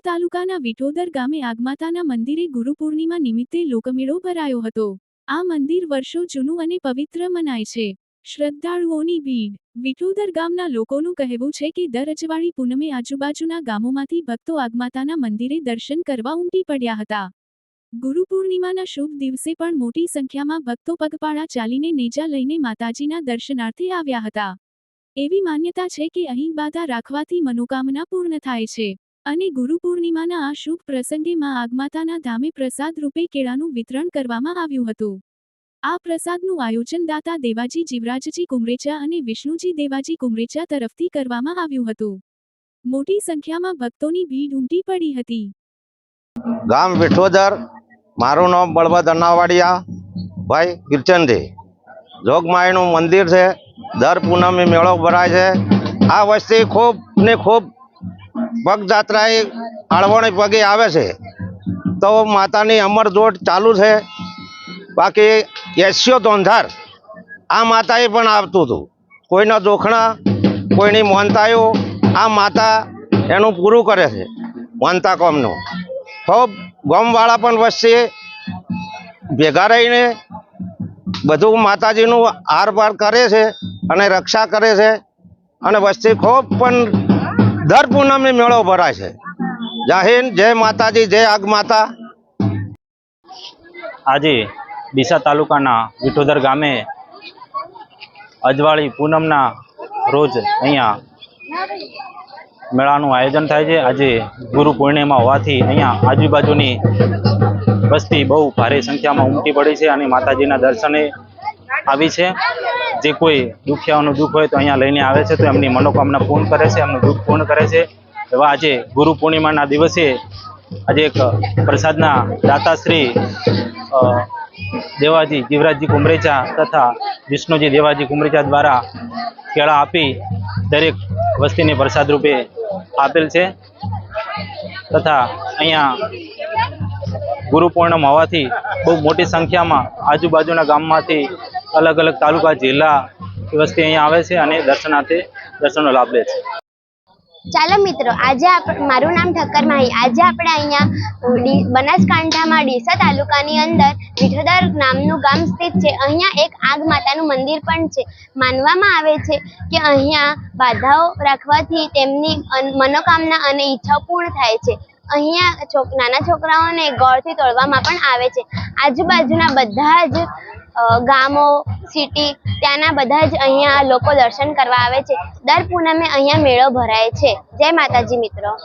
તાલુકાના વિઠોદર ગામે આગમાતાના મંદિરે ગુરુપૂર્ણિમા નિમિત્તે લોકમેળો ભરાયો હતો. આ મંદિર વર્ષો જૂનું અને પવિત્ર મનાય છે. શ્રદ્ધાળુઓની ભીડ. વિઠોદર ગામના લોકોનું કહેવું છે કે દર અજવાળી પૂનમે આજુબાજુના ગામોમાંથી ભક્તો આગમાતાના મંદિરે દર્શન કરવા ઉમટી પડ્યા હતા. ગુરુપૂર્ણિમાના શુભ દિવસે પણ મોટી સંખ્યામાં ભક્તો પગપાળા ચાલીને નેજા લઈને માતાજીના દર્શનાર્થે આવ્યા હતા. એવી માન્યતા છે કે અહીં બાધા રાખવાથી મનોકામના પૂર્ણ થાય છે. અને ગુરુ પૂર્ણિમાના આ શુભ પ્રસંગે માં આગમાતાના ધામે પ્રસાદ રૂપે કેળાનું વિતરણ કરવામાં આવ્યું હતું. આ પ્રસાદનું આયોજન દાતા દેવાજી જીવરાજજી કુમરેચા અને વિષ્ણુજી દેવાજી કુમરેચા તરફથી કરવામાં આવ્યું હતું. મોટી સંખ્યામાં ભક્તોની ભીડ ઉમટી પડી હતી. ગામ વિઠોદર મારું નામ બળવદ અનાવાડિયા, ભાઈ કિર્ચનજી જોગમાઈનું મંદિર છે, દર પૂનમે મેળો ભરાય છે. આ વસ્તી ખૂબ ને ખૂબ પગયાત્રાએ આળવણી પગે આવે છે. તો માતાની અમર જોડ ચાલુ છે. બાકી એસ્યો ધોંધાર આ માતાએ પણ આવતું હતું. કોઈના દોખણા, કોઈની મોનતાયો આ માતા એનું પૂરું કરે છે મોનતા કોમનું. ખૂબ ગમવાળા પણ વચ્ચે ભેગા રહીને બધું માતાજીનું આરપાર કરે છે અને રક્ષા કરે છે. અને વચ્ચે ખૂબ પણ દર પૂનમે મેળો ભરાય છે. જાહેર જય માતાજી, જય આગ માતા. આજે ડીસા તાલુકાના વિઠોદર ગામે અજવાળી પૂનમના રોજ અહીંયા મેળાનું આયોજન થાય છે. આજે ગુરુ પૂર્ણિમા હોવાથી અહીંયા આજુબાજુની વસ્તી બહુ ભારે સંખ્યામાં ઉમટી પડી છે અને માતાજીના દર્શને આવી છે. જે કોઈ દુખિયાઓનું દુઃખ હોય તો અહીંયા લઈને આવે છે તો એમની મનોકામના પૂર્ણ કરે છે, એમનું દુઃખ પૂર્ણ કરે છે. એવા આજે ગુરુ પૂર્ણિમાના દિવસે આજે એક પ્રસાદના દાતાશ્રી દેવાજી જીવરાજજી કુમરેચા તથા વિષ્ણુજી દેવાજી કુમરેચા દ્વારા કેળા આપી દરેક વસ્તીને પ્રસાદ રૂપે આપેલ છે. તથા અહીંયા ગુરુ પૂર્ણમ હોવાથી બહુ મોટી સંખ્યામાં આજુબાજુના ગામમાંથી અલગ અલગ તાલુકા, જિલ્લા વસ્તી અહીંયા આવે છે અને દર્શનાર્થે દર્શનનો લાભ લે છે. ચાલો મિત્રો, આજે મારું નામ ઠક્કર માહી. આજે આપણે અહીંયા બનાસકાંઠામાં ડીસા તાલુકાની અંદર વિઠોદર નામનું ગામ સ્થિત છે. અહીંયા એક આગ માતાનું મંદિર પણ છે. માનવામાં આવે છે કે અહીંયા બાધાઓ રાખવાથી તેમની મનોકામના અને ઈચ્છાઓ પૂર્ણ થાય છે. અહીંયા નાના છોકરાઓને ગોળથી તોડવામાં પણ આવે છે. આજુબાજુના બધા જ ગામો સિટી ત્યાંના બધા જ અહીંયા લોકો દર્શન કરવા આવે છે. દર પૂનમે અહીંયા મેળો ભરાય છે. જય માતાજી મિત્રો.